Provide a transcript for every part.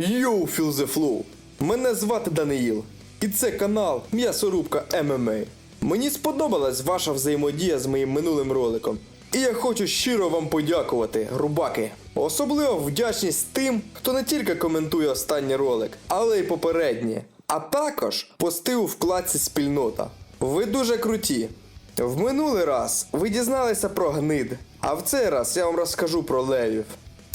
Йоу, Feel the Flow! Мене звати Даниїл, і це канал М'ясорубка ММА. Мені сподобалась ваша взаємодія з моїм минулим роликом. І я хочу щиро вам подякувати, грубаки. Особливо вдячність тим, хто не тільки коментує останній ролик, але й попередні. А також пости у вкладці спільнота. Ви дуже круті. В минулий раз ви дізналися про гнид, а в цей раз я вам розкажу про левів.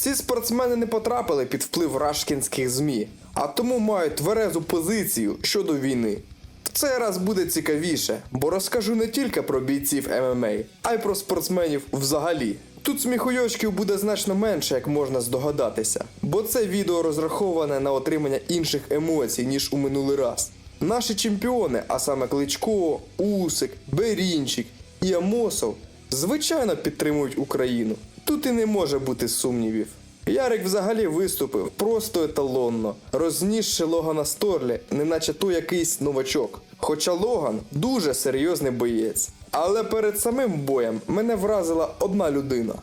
Ці спортсмени не потрапили під вплив рашкінських ЗМІ, а тому мають тверезу позицію щодо війни. В цей раз буде цікавіше, бо розкажу не тільки про бійців ММА, а й про спортсменів взагалі. Тут сміхуйочків буде значно менше, як можна здогадатися, бо це відео розраховане на отримання інших емоцій, ніж у минулий раз. Наші чемпіони, а саме Кличко, Усик, Берінчик і Амосов, звичайно підтримують Україну. Тут і не може бути сумнівів. Ярик взагалі виступив просто еталонно, рознісши Логана Сторлі, неначе то якийсь новачок. Хоча Логан дуже серйозний боєць. Але перед самим боєм мене вразила одна людина.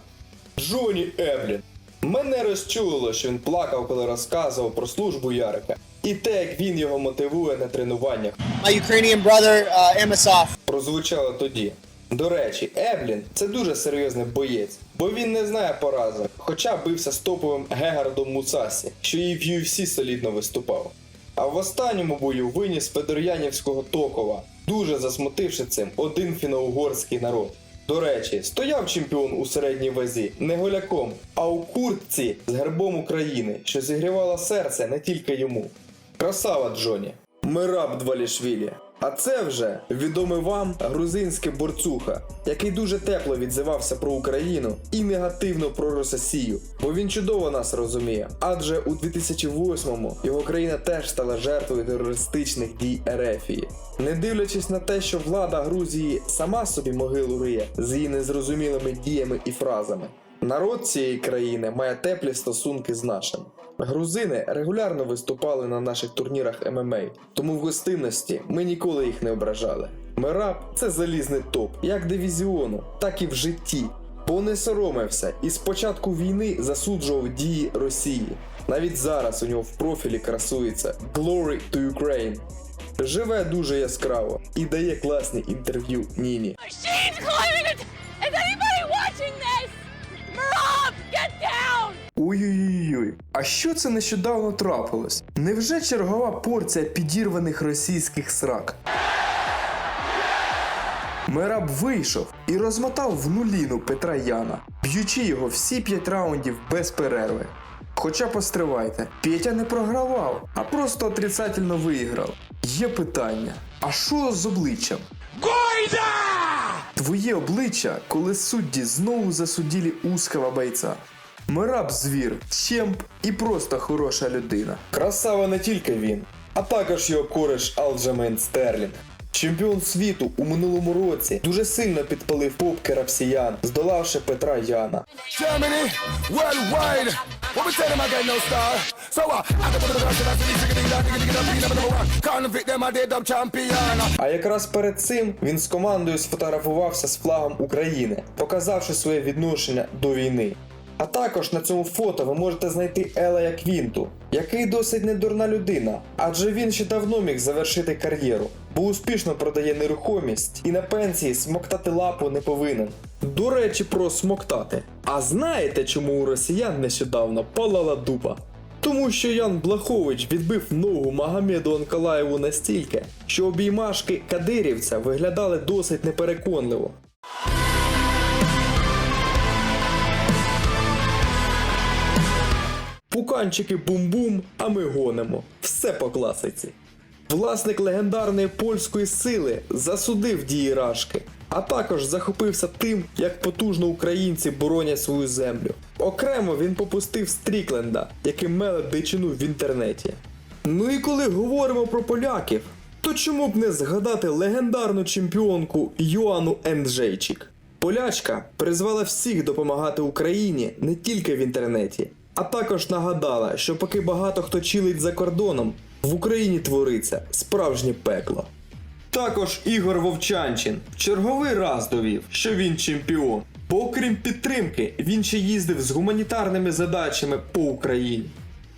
Джоні Еблін. Мене розчулило, що він плакав, коли розказував про службу Ярика. І те, як він його мотивує на тренуваннях, My Ukrainian brother, uh, прозвучало тоді. До речі, Еблін це дуже серйозний боєць, бо він не знає поразок, хоча бився з топовим Гегардом Мусасі, що і в UFC солідно виступав. А в останньому бою виніс Федор'янівського Токова, дуже засмутивши цим один фіно-угорський народ. До речі, стояв чемпіон у середній вазі не голяком, а у куртці з гербом України, що зігрівало серце не тільки йому. Красава Джоні. Мираб Двалішвілі. А це вже відомий вам грузинський борцуха, який дуже тепло відзивався про Україну і негативно про Росію, бо він чудово нас розуміє. Адже у 2008-му його країна теж стала жертвою терористичних дій Ерефії. Не дивлячись на те, що влада Грузії сама собі могилу риє з її незрозумілими діями і фразами. Народ цієї країни має теплі стосунки з нашим. Грузини регулярно виступали на наших турнірах ММА, тому в гостинності ми ніколи їх не ображали. Мераб це залізний топ, як дивізіону, так і в житті, бо не соромився і з початку війни засуджував дії Росії. Навіть зараз у нього в профілі красується Glory to Ukraine. Живе дуже яскраво і дає класні інтерв'ю Ніні. She's Ой-ой-ой, а що це нещодавно трапилось? Невже чергова порція підірваних російських срак? Мераб вийшов і розмотав в нуліну Петра Яна, б'ючи його всі п'ять раундів без перерви. Хоча постривайте, Петя не програвав, а просто отрицательно виграв. Є питання: а що з обличчям? Твоє обличчя, коли судді знову засудили узкого бойця. Мераб звір, чемп і просто хороша людина. Красава не тільки він, а також його кореш Алджамен Стерлінг. Чемпіон світу у минулому році дуже сильно підпалив попки рапсіян, здолавши Петра Яна. Germany, worldwide. What we tell them I get no star. So what? I can put the rest of us in these chicken ding ding ding ding number one. Can't them, I did them champion. А якраз перед цим він з командою сфотографувався з флагом України, показавши своє відношення до війни. А також на цьому фото ви можете знайти Елая Квінту, який досить недурна людина, адже він ще давно міг завершити кар'єру, бо успішно продає нерухомість і на пенсії смоктати лапу не повинен. До речі, про смоктати. А знаєте, чому у росіян нещодавно палала дупа? Тому що Ян Блахович відбив ногу Магомеду Анкалаєву настільки, що обіймашки кадирівця виглядали досить непереконливо. Пуканчики бум-бум, а ми гонимо. Все по класиці. Власник легендарної польської сили засудив дії Рашки, а також захопився тим, як потужно українці боронять свою землю. Окремо він попустив Стрікленда, який меле дичину в інтернеті. Ну і коли говоримо про поляків, то чому б не згадати легендарну чемпіонку Йоанну Енджейчик? Полячка призвала всіх допомагати Україні не тільки в інтернеті, а також нагадала, що поки багато хто чилить за кордоном, в Україні твориться справжнє пекло. Також Ігор Вовчанчин в черговий раз довів, що він чемпіон. Бо окрім підтримки, він ще їздив з гуманітарними задачами по Україні.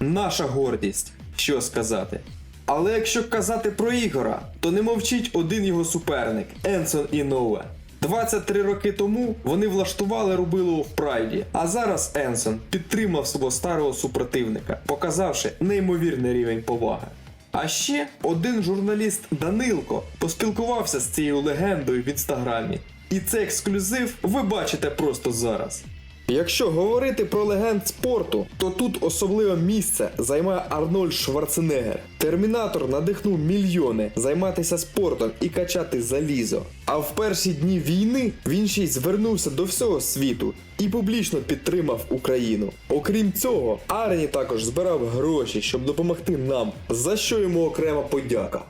наша гордість. Що сказати. Але якщо казати про Ігора, то не мовчить один його суперник Енсон Іноуе. 23 роки тому вони влаштували рубило в прайді, а зараз Енсон підтримав свого старого супротивника, показавши неймовірний рівень поваги. А ще один журналіст Данилко поспілкувався з цією легендою в інстаграмі. І цей ексклюзив ви бачите просто зараз. Якщо говорити про легенд спорту, то тут особливе місце займає Арнольд Шварценеггер. Термінатор надихнув мільйони займатися спортом і качати залізо. А в перші дні війни він ще й звернувся до всього світу і публічно підтримав Україну. Окрім цього, Арні також збирав гроші, щоб допомогти нам, за що йому окрема подяка.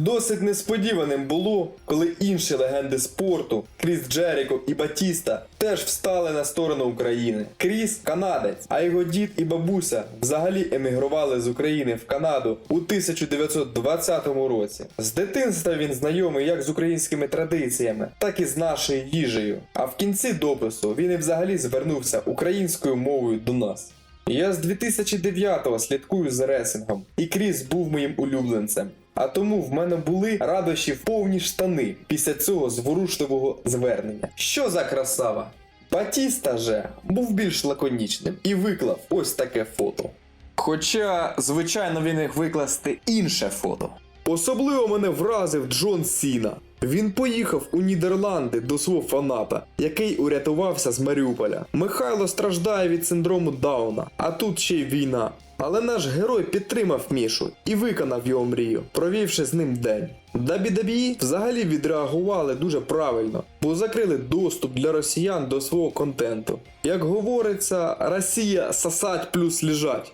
Досить несподіваним було, коли інші легенди спорту Кріс Джеріко і Батіста теж встали на сторону України. Кріс канадець, а його дід і бабуся взагалі емігрували з України в Канаду у 1920 році. З дитинства він знайомий як з українськими традиціями, так і з нашою їжею. А в кінці допису він і взагалі звернувся українською мовою до нас. Я з 2009-го слідкую за ресингом, і Кріс був моїм улюбленцем. А тому в мене були радощі в повні штани після цього зворушливого звернення. Що за красава? Батіста же був більш лаконічним і виклав ось таке фото. Хоча, звичайно, він міг викласти інше фото. Особливо мене вразив Джон Сіна. Він поїхав у Нідерланди до свого фаната, який урятувався з Маріуполя. Михайло страждає від синдрому Дауна, а тут ще й війна. Але наш герой підтримав Мішу і виконав його мрію, провівши з ним день. Дабі-дабі взагалі відреагували дуже правильно, бо закрили доступ для росіян до свого контенту. Як говориться, Росія сосать плюс лежать.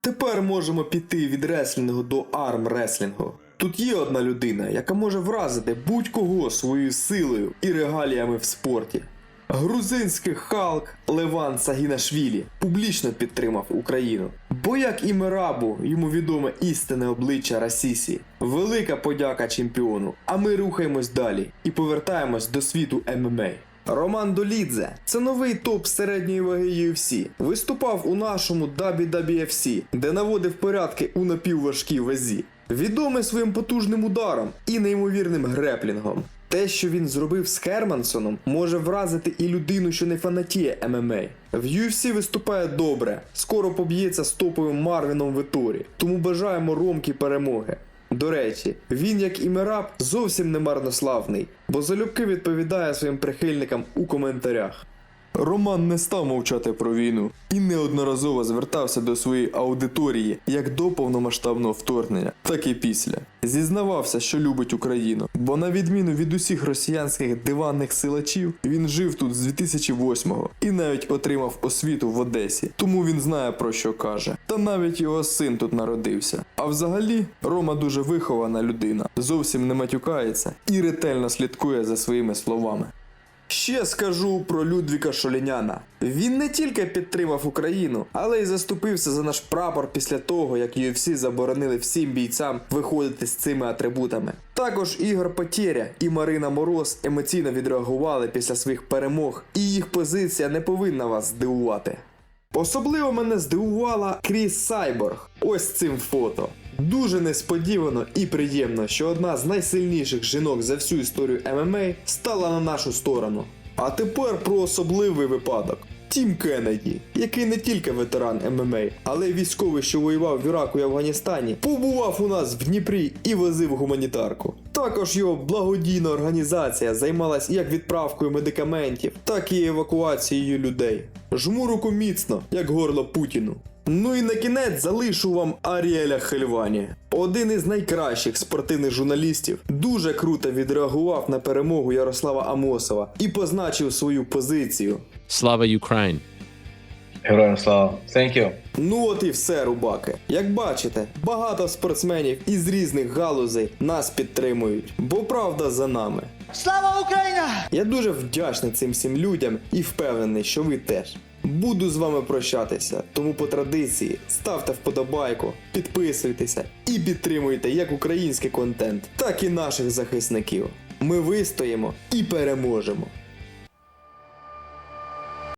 Тепер можемо піти від реслінгу до армреслінгу. Тут є одна людина, яка може вразити будь-кого своєю силою і регаліями в спорті. Грузинський Халк Леван Сагінашвілі публічно підтримав Україну. Бо як і Мерабу, йому відоме істинне обличчя Расісі. Велика подяка чемпіону. А ми рухаємось далі і повертаємось до світу ММА. Роман Долідзе це новий топ середньої ваги UFC. Виступав у нашому WWFC, де наводив порядки у напівважкій вазі. Відомий своїм потужним ударом і неймовірним греплінгом. Те, що він зробив з Хермансоном, може вразити і людину, що не фанатіє ММА. В UFC виступає добре, скоро поб'ється з топовим Марвіном Виторі, тому бажаємо Ромки перемоги. До речі, він, як і Мераб, зовсім не марнославний, бо залюбки відповідає своїм прихильникам у коментарях. Роман не став мовчати про війну і неодноразово звертався до своєї аудиторії як до повномасштабного вторгнення, так і після. Зізнавався, що любить Україну, бо на відміну від усіх росіянських диванних силачів, він жив тут з 2008-го і навіть отримав освіту в Одесі, тому він знає про що каже. Та навіть його син тут народився. А взагалі, Рома дуже вихована людина, зовсім не матюкається і ретельно слідкує за своїми словами. Ще скажу про Людвіка Шоліняна. Він не тільки підтримав Україну, але й заступився за наш прапор після того, як UFC заборонили всім бійцям виходити з цими атрибутами. Також Ігор Потєря і Марина Мороз емоційно відреагували після своїх перемог, і їх позиція не повинна вас здивувати. Особливо мене здивувала Кріс Сайборг ось цим фото. Дуже несподівано і приємно, що одна з найсильніших жінок за всю історію ММА стала на нашу сторону. А тепер про особливий випадок. Тім Кеннеді, який не тільки ветеран ММА, але й військовий, що воював в Іраку і Афганістані, побував у нас в Дніпрі і возив гуманітарку. Також його благодійна організація займалась як відправкою медикаментів, так і евакуацією людей. Жму руку міцно, як горло Путіну. Ну і на кінець залишу вам Аріеля Хельвані. Один із найкращих спортивних журналістів дуже круто відреагував на перемогу Ярослава Амосова і позначив свою позицію. Slava Ukraine. Героям слава. Thank you. Ну от і все, рубаки. Як бачите, багато спортсменів із різних галузей нас підтримують, бо правда за нами. Слава Україна! Я дуже вдячний цим всім людям і впевнений, що ви теж. Буду з вами прощатися, тому по традиції ставте вподобайку, підписуйтеся і підтримуйте як український контент, так і наших захисників. Ми вистоїмо і переможемо.